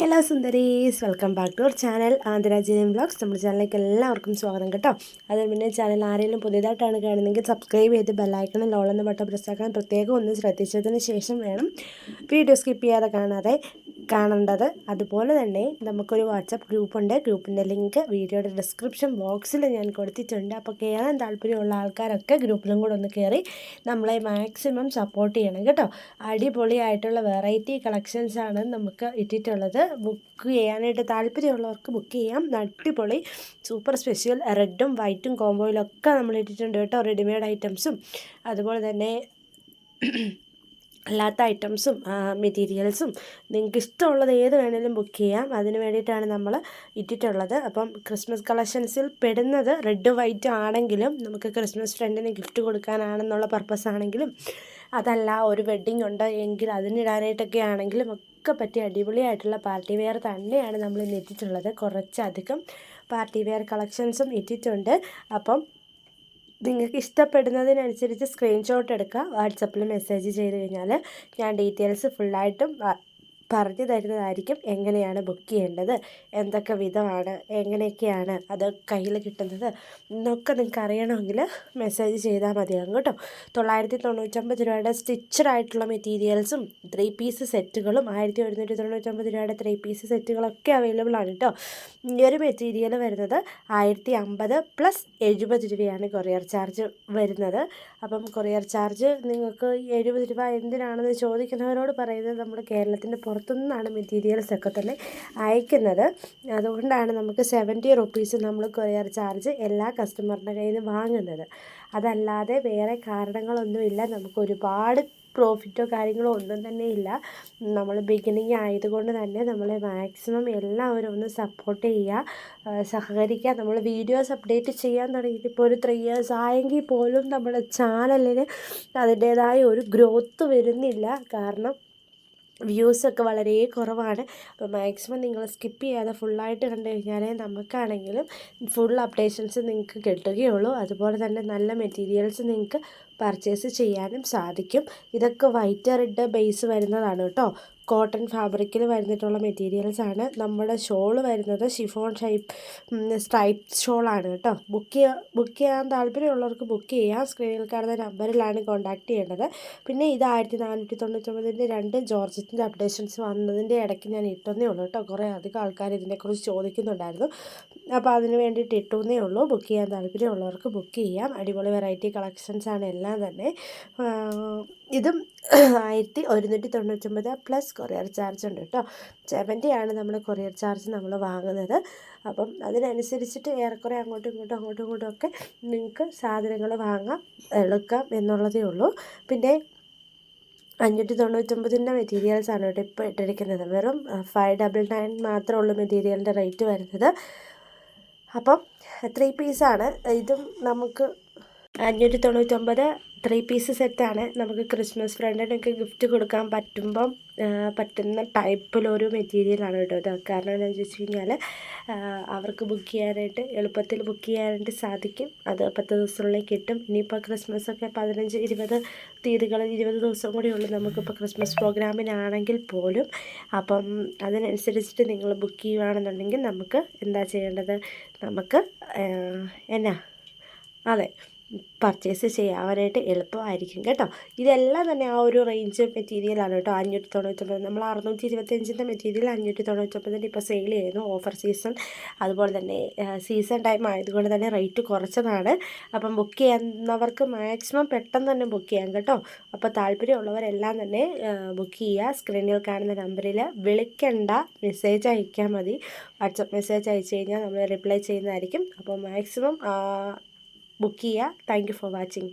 Hello സുന്ദരീസ് welcome back to our channel ആന്ധ്രാജീനിയം vlogs. നമ്മുടെ ചാനലിലേക്ക് എല്ലാവർക്കും സ്വാഗതം കേട്ടോ. അതിന് പിന്നെ ചാനൽ ആരെങ്കിലും പുതിയതായിട്ടാണ് കാണുന്നതെങ്കിൽ സബ്സ്ക്രൈബ് ചെയ്ത് ബെല്ലൈക്കണം ലോളെന്ന ബട്ടൺ പ്രസ്സാക്കാൻ പ്രത്യേകം ഒന്ന് ശ്രദ്ധിച്ചതിന് ശേഷം വേണം വീഡിയോ സ്കിപ്പ് ചെയ്യാതെ കാണാതെ. കാണേണ്ടത്. അതുപോലെ തന്നെ നമുക്കൊരു വാട്സപ്പ് ഗ്രൂപ്പുണ്ട്. ഗ്രൂപ്പിന്റെ ലിങ്ക് വീഡിയോയുടെ ഡിസ്ക്രിപ്ഷൻ ബോക്സിൽ ഞാൻ കൊടുത്തിട്ടുണ്ട്. അപ്പോൾ കയറാൻ താല്പര്യമുള്ള ആൾക്കാരൊക്കെ ഗ്രൂപ്പിലും കൂടെ ഒന്ന് കയറി നമ്മളെ മാക്സിമം സപ്പോർട്ട് ചെയ്യണം കേട്ടോ. അടിപൊളിയായിട്ടുള്ള വെറൈറ്റി കളക്ഷൻസാണ് നമുക്ക് ഇട്ടിട്ടുള്ളത്. ബുക്ക് ചെയ്യാനായിട്ട് താല്പര്യമുള്ളവർക്ക് ബുക്ക് ചെയ്യാം. അടിപൊളി സൂപ്പർ സ്പെഷ്യൽ റെഡും വൈറ്റും കോംബോയിലൊക്കെ നമ്മൾ ഇട്ടിട്ടുണ്ട് കേട്ടോ. റെഡിമെയ്ഡ് ഐറ്റംസും. അതുപോലെ തന്നെ അല്ലാത്ത ഐറ്റംസും മെറ്റീരിയൽസും നിങ്ങൾക്ക് ഇഷ്ടമുള്ളത് ഏത് വേണേലും ബുക്ക് ചെയ്യാം. അതിന് വേണ്ടിയിട്ടാണ് നമ്മൾ ഇട്ടിട്ടുള്ളത്. അപ്പം ക്രിസ്മസ് കളക്ഷൻസിൽ പെടുന്നത് റെഡ് വൈറ്റ് ആണെങ്കിലും നമുക്ക് ക്രിസ്മസ് ഫ്രണ്ടിന് ഗിഫ്റ്റ് കൊടുക്കാനാണെന്നുള്ള പർപ്പസ് ആണെങ്കിലും അതല്ല ഒരു വെഡ്ഡിങ് ഉണ്ട് എങ്കിൽ അതിനിടാനായിട്ടൊക്കെ ആണെങ്കിലും ഒക്കെ പറ്റിയ അടിപൊളിയായിട്ടുള്ള പാർട്ടി വെയർ തന്നെയാണ് നമ്മൾ ഇന്ന് ഇട്ടിട്ടുള്ളത്. കുറച്ചധികം പാർട്ടി വെയർ കളക്ഷൻസും ഇട്ടിട്ടുണ്ട്. അപ്പം നിങ്ങൾക്ക് ഇഷ്ടപ്പെടുന്നതിനനുസരിച്ച് സ്ക്രീൻഷോട്ട് എടുക്കുക. വാട്സപ്പിൽ മെസ്സേജ് ചെയ്ത് കഴിഞ്ഞാൽ ഞാൻ ഡീറ്റെയിൽസ് ഫുള്ളായിട്ടും പറഞ്ഞു തരുന്നതായിരിക്കും എങ്ങനെയാണ് ബുക്ക് ചെയ്യേണ്ടത് എന്തൊക്കെ വിധമാണ് എങ്ങനെയൊക്കെയാണ് അത് കയ്യിൽ കിട്ടുന്നത് എന്നൊക്കെ നിങ്ങൾക്ക് അറിയണമെങ്കിൽ മെസ്സേജ് ചെയ്താൽ മതിയാകും കേട്ടോ. തൊള്ളായിരത്തി തൊണ്ണൂറ്റൊമ്പത് രൂപയുടെ സ്റ്റിച്ചഡായിട്ടുള്ള മെറ്റീരിയൽസും ത്രീ പീസ് സെറ്റുകളും ആയിരത്തി ഒരുന്നൂറ്റി തൊണ്ണൂറ്റൊമ്പത് രൂപയുടെ ത്രീ പീസ് സെറ്റുകളൊക്കെ അവൈലബിൾ ആണ് കേട്ടോ. ഈ ഒരു മെറ്റീരിയൽ വരുന്നത് ആയിരത്തി അമ്പത് പ്ലസ് എഴുപത് രൂപയാണ് കൊറിയർ ചാർജ് വരുന്നത്. അപ്പം കൊറിയർ ചാർജ് നിങ്ങൾക്ക് എഴുപത് രൂപ എന്തിനാണെന്ന് ചോദിക്കുന്നവരോട് പറയുന്നത് നമ്മുടെ കേരളത്തിന്റെ പുറത്തുനിന്നാണ് മെറ്റീരിയൽസ് ഒക്കെ തന്നെ അയക്കുന്നത്. അതുകൊണ്ടാണ് നമുക്ക് സെവന്റി റുപ്പീസ് നമ്മൾ കൊറിയർ ചാർജ് എല്ലാ കസ്റ്റമറിന്റെ കയ്യിൽ നിന്ന് വാങ്ങുന്നത്. അതല്ലാതെ വേറെ കാരണങ്ങളൊന്നുമില്ല. നമുക്ക് ഒരുപാട് പ്രോഫിറ്റോ കാര്യങ്ങളോ ഒന്നും തന്നെ ഇല്ല. നമ്മൾ ബിഗിനിങ് ആയതുകൊണ്ട് തന്നെ നമ്മൾ മാക്സിമം എല്ലാവരും ഒന്ന് സപ്പോർട്ട് ചെയ്യുക സഹകരിക്കുക. നമ്മൾ വീഡിയോസ് അപ്ഡേറ്റ് ചെയ്യാൻ തുടങ്ങിയിട്ട് ഇപ്പോൾ ഒരു ത്രീ ഇയേഴ്സ് ആയെങ്കിൽ പോലും നമ്മുടെ ചാനലിന് അതിന്റേതായ ഒരു ഗ്രോത്ത് വരുന്നില്ല. കാരണം വ്യൂസൊക്കെ വളരെ കുറവാണ്. അപ്പോൾ മാക്സിമം നിങ്ങൾ സ്കിപ്പ് ചെയ്യാതെ ഫുള്ളായിട്ട് കണ്ടു കഴിഞ്ഞാൽ നമുക്കാണെങ്കിലും ഫുൾ അപ്ഡേഷൻസ് നിങ്ങൾക്ക് കിട്ടുകയുള്ളൂ. അതുപോലെ തന്നെ നല്ല മെറ്റീരിയൽസ് നിങ്ങൾക്ക് പർച്ചേസ് ചെയ്യാനും സാധിക്കും. ഇതൊക്കെ വൈറ്റ് റെഡ് ബേസ് വരുന്നതാണ് കേട്ടോ. കോട്ടൺ ഫാബ്രിക്കിൽ വരുന്നിട്ടുള്ള മെറ്റീരിയൽസ് ആണ്. നമ്മുടെ ഷോൾ വരുന്നത് ഷിഫോൺ ഷൈപ്പ് സ്ട്രൈപ്പ് ഷോളാണ് കേട്ടോ. ബുക്ക് ചെയ്യാൻ ബുക്ക് ചെയ്യാൻ താല്പര്യമുള്ളവർക്ക് ബുക്ക് ചെയ്യാം. സ്ക്രീനിൽ കാണുന്ന നമ്പറിലാണ് കോൺടാക്ട് ചെയ്യേണ്ടത്. പിന്നെ ഇത് ആയിരത്തി നാനൂറ്റി തൊണ്ണൂറ്റൊമ്പതിന്റെ രണ്ട് ജോർജറ്റിന്റെ അപ്ഡേഷൻസ് വന്നതിന്റെ ഇടയ്ക്ക് ഞാൻ ഇട്ടെന്നേ ഉള്ളൂ കേട്ടോ. കുറേ അധികം ആൾക്കാർ ഇതിനെക്കുറിച്ച് ചോദിക്കുന്നുണ്ടായിരുന്നു. അപ്പോൾ അതിന് വേണ്ടിയിട്ട് ഇട്ടുന്നേ ഉള്ളൂ. ബുക്ക് ചെയ്യാൻ താല്പര്യമുള്ളവർക്ക് ബുക്ക് ചെയ്യാം. അടിപൊളി വെറൈറ്റി കളക്ഷൻസ് ആണ്. എല്ലാം തന്നെ ഇതും ആയിരത്തി ഒരുന്നൂറ്റി തൊണ്ണൂറ്റൊമ്പത് പ്ലസ് കൊറിയർ ചാർജ് ഉണ്ട് കേട്ടോ. സെവന്റി ആണ് നമ്മൾ കൊറിയർ ചാർജ് നമ്മൾ വാങ്ങുന്നത്. അപ്പം അതിനനുസരിച്ചിട്ട് ഏറെക്കുറെ അങ്ങോട്ടും ഇങ്ങോട്ടും അങ്ങോട്ടും ഇങ്ങോട്ടും ഒക്കെ നിങ്ങൾക്ക് സാധനങ്ങൾ വാങ്ങാം എടുക്കാം എന്നുള്ളതേ ഉള്ളൂ. പിന്നെ അഞ്ഞൂറ്റി തൊണ്ണൂറ്റൊമ്പതിന്റെ മെറ്റീരിയൽസ് ആണ് കേട്ടോ ഇപ്പോൾ ഇട്ടിരിക്കുന്നത്. വെറും ഫൈവ് ഡബിൾ നയൻ മാത്രമേ ഉള്ളൂ മെറ്റീരിയലിന്റെ റേറ്റ് വരുന്നത്. അപ്പം ത്രീ പീസാണ് ഇതും നമുക്ക് അഞ്ഞൂറ്റി തൊണ്ണൂറ്റൊമ്പത് ത്രീ പീസ് സെറ്റാണ് നമുക്ക് ക്രിസ്മസ് ഫ്രണ്ടിനൊക്കെ ഗിഫ്റ്റ് കൊടുക്കാൻ പറ്റുമ്പം പറ്റുന്ന ടൈപ്പിലൊരു മെറ്റീരിയലാണ് കേട്ടോ ഇത്. കാരണം എന്താണെന്ന് വെച്ച് കഴിഞ്ഞാൽ അവർക്ക് ബുക്ക് ചെയ്യാനായിട്ട് എളുപ്പത്തിൽ ബുക്ക് ചെയ്യാനായിട്ട് സാധിക്കും. അത് പത്ത് ദിവസത്തിനുള്ളിൽ കിട്ടും. ഇനിയിപ്പോൾ ക്രിസ്മസ് ഒക്കെ പതിനഞ്ച് ഇരുപത് തീയതികൾ ഇരുപത് ദിവസം കൂടി ഉള്ളു നമുക്കിപ്പോൾ ക്രിസ്മസ് പ്രോഗ്രാമിനാണെങ്കിൽ പോലും. അപ്പം അതിനനുസരിച്ചിട്ട് നിങ്ങൾ ബുക്ക് ചെയ്യുകയാണെന്നുണ്ടെങ്കിൽ നമുക്ക് എന്താ ചെയ്യേണ്ടത്? നമുക്ക് എന്നാ? അതെ. പർച്ചേസ് ചെയ്യാനായിട്ട് എളുപ്പമായിരിക്കും കേട്ടോ. ഇതെല്ലാം തന്നെ ആ ഒരു റേഞ്ച് മെറ്റീരിയലാണ് കേട്ടോ. അഞ്ഞൂറ്റി തൊണ്ണൂറ്റൊമ്പത് നമ്മൾ അറുന്നൂറ്റി ഇരുപത്തഞ്ചിന്റെ മെറ്റീരിയൽ അഞ്ഞൂറ്റി തൊണ്ണൂറ്റൊമ്പതിന്റെ ഇപ്പോൾ സെയിൽ ചെയ്യുന്നു. ഓഫർ സീസൺ അതുപോലെ തന്നെ സീസൺ ടൈം ആയതുകൊണ്ട് തന്നെ റേറ്റ് കുറച്ചതാണ്. അപ്പം ബുക്ക് ചെയ്യുന്നവർക്ക് മാക്സിമം പെട്ടെന്ന് തന്നെ ബുക്ക് ചെയ്യാം കേട്ടോ. അപ്പോൾ താല്പര്യമുള്ളവരെല്ലാം തന്നെ ബുക്ക് ചെയ്യുക. സ്ക്രീനിൽ കാണുന്ന നമ്പറിൽ വിളിക്കേണ്ട. മെസ്സേജ് അയക്കാൻ മതി. വാട്സപ്പ് മെസ്സേജ് അയച്ചു കഴിഞ്ഞാൽ നമ്മൾ റിപ്ലൈ ചെയ്യുന്നതായിരിക്കും. അപ്പോൾ maximum ബുക്ക് ചെയ്യുക താങ്ക് യു ഫോർ വാച്ചിങ്